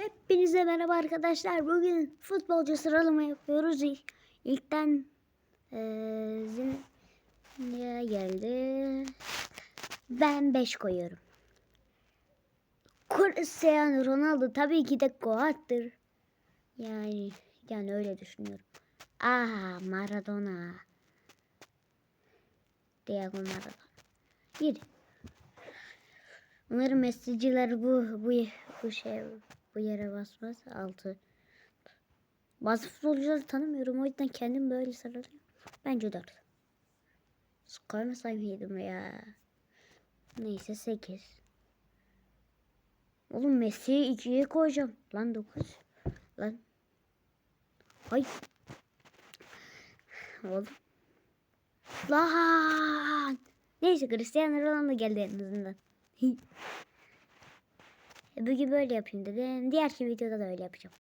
Hepinize merhaba arkadaşlar. Bugün futbolcu sıralama yapıyoruz. İlk- İlkten Zinya geldi. Ben 5 koyuyorum. Cristiano Ronaldo tabii ki de Goat'tır. Yani yani öyle düşünüyorum. Aa Maradona. Diego Maradona. 7. Umarım mesajcılar bu bu bu şey bu yere basmaz. 6. Bazı futbolcuları tanımıyorum o yüzden kendim böyle sıralıyorum. Bence 4. Koymasaydım yedim ya. Neyse 8. Oğlum Messi'yi 2'ye koyacağım. Lan 9. Lan. Ay. Oğlum. Lan. Neyse Cristiano Ronaldo geldi en azından. Bugün böyle yapayım dedim. Diğer videoda da öyle yapacağım.